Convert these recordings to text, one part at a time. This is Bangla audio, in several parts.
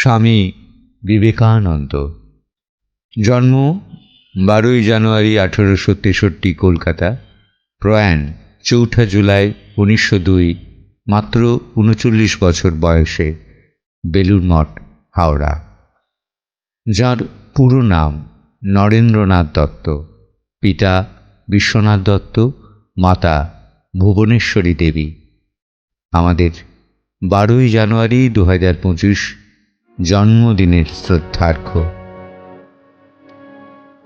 স্বামী বিবেকানন্দ। জন্ম বারোই জানুয়ারি আঠেরোশো তেষট্টি, কলকাতা। প্রয়াণ, চৌঠা জুলাই উনিশশো দুই, মাত্র উনচল্লিশ বছর বয়সে বেলুর মঠ, হাওড়া। যার পুরো নাম নরেন্দ্রনাথ দত্ত। পিতা বিশ্বনাথ দত্ত, মাতা ভুবনেশ্বরী দেবী। আমাদের বারোই জানুয়ারি দু হাজার পঁচিশ জন্মদিনের শ্রদ্ধার্ঘ।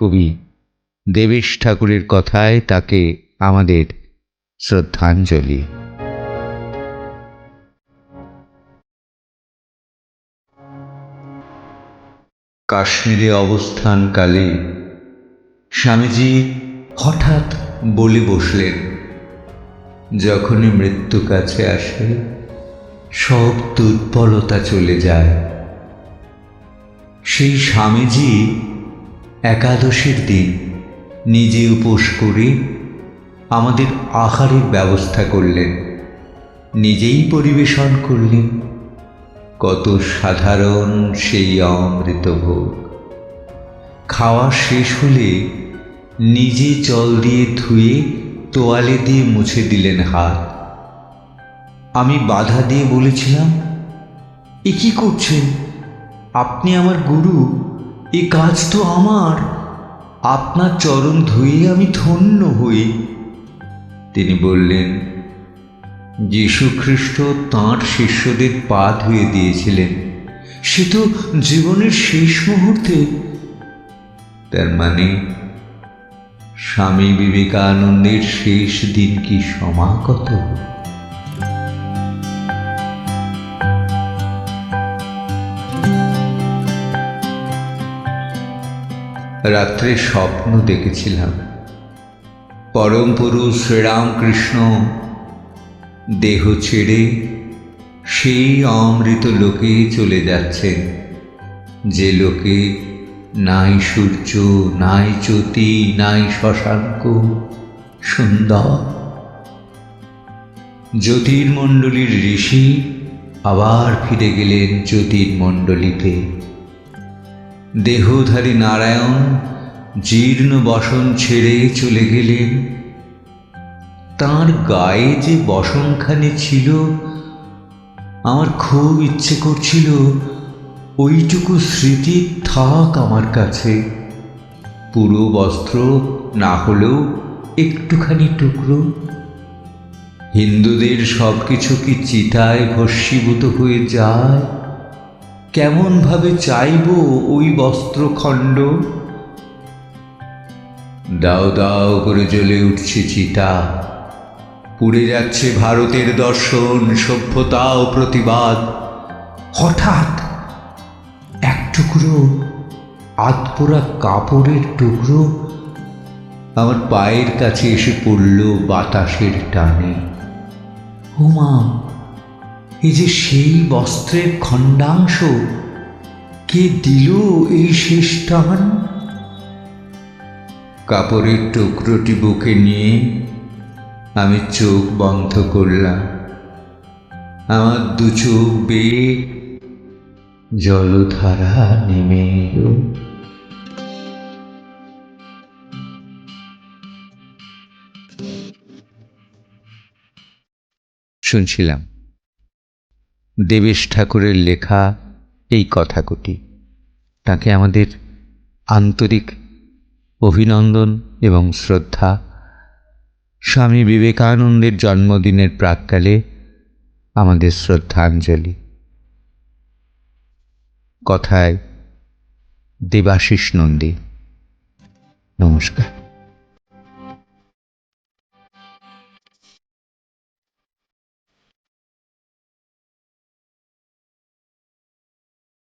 কবি দেবেশ ঠাকুরের কথায় তাকে আমাদের শ্রদ্ধাঞ্জলি। কাশ্মীরে অবস্থানকালে স্বামীজি হঠাৎ বলে বসলেন, যখনই মৃত্যু কাছে আসে, সব দুর্বলতা চলে যায়। সেই স্বামীজি একাদশীর দিন নিজে উপোস করে আমাদের আহারের ব্যবস্থা করলেন। নিজেই পরিবেশন করলেন। কত সাধারণ সেই অমৃত ভোগ খাওয়া শেষ হলে নিজে জল দিয়ে ধুয়ে তোয়ালে দিয়ে মুছে দিলেন হাত। আমি বাধা দিয়ে বলেছিলাম, এ কি করছেন? আপনি আমার গুরু, এ কাজ তো আমার। আপনার চরণ ধুয়ে আমি ধন্য হই। তিনি বললেন, যীশু খ্রিস্ট তাঁর শিষ্যদের পা ধুয়ে দিয়েছিলেন। সে তো জীবনের শেষ মুহূর্তে। তার মানে স্বামী বিবেকানন্দের শেষ দিন কি সমাগত? রাত্রে স্বপ্ন দেখেছিলাম। পরম পুরুষ শ্রীরামকৃষ্ণ, দেহ ছেড়ে সেই অমৃত লোকে চলে যাচ্ছেন। যে লোকে নাই সূর্য, নাই জ্যোতি, নাই শশাঙ্ক, সুন্দর। জ্যোতির্মণ্ডলীর ঋষি আবার ফিরে গেলেন জ্যোতির্মণ্ডলীতে। দেহধারী নারায়ণ, জীর্ণ বসন ছেড়ে চলে গেলেন। তার গায়ে যে বসনখানি ছিল, আমার খুব ইচ্ছে করছিল ওইটুকু স্মৃতি থাক আমার কাছে। পুরো বস্ত্র না হলেও একটুখানি টুকরো। হিন্দুদের সব কিছু কি চিতায় ভস্মীভূত হয়ে যায়? কেমনভাবে চাইব ওই বস্ত্রখণ্ড? দাও দাও করে জ্বলে উঠছে চিতা। পুড়ে যাচ্ছে ভারতের দর্শন সভ্যতা ও প্রতিবাদ। হঠাৎ এক টুকরো আধপোড়া কাপড়ের টুকরো আমার পায়ের কাছে এসে পড়ল বাতাসের টানে। হুমা এ যে সেই বস্ত্রের খণ্ডাংশ, কে দিল এই শেষ টান? কাপড়ের টুকরোটি বুকে নিয়ে আমি চোখ বন্ধ করলাম। আমার দু চোখ বেয়ে জলধারা নেমে এলো। শুনছিলাম। দেবেশ ঠাকুরের লেখা এই কথাগুটি তাকে আমাদের আন্তরিক অভিনন্দন এবং শ্রদ্ধা। স্বামী বিবেকানন্দের জন্মদিনের প্রাককালে আমাদের শ্রদ্ধাঞ্জলি। কথায় দেবাশিস নন্দী। নমস্কার।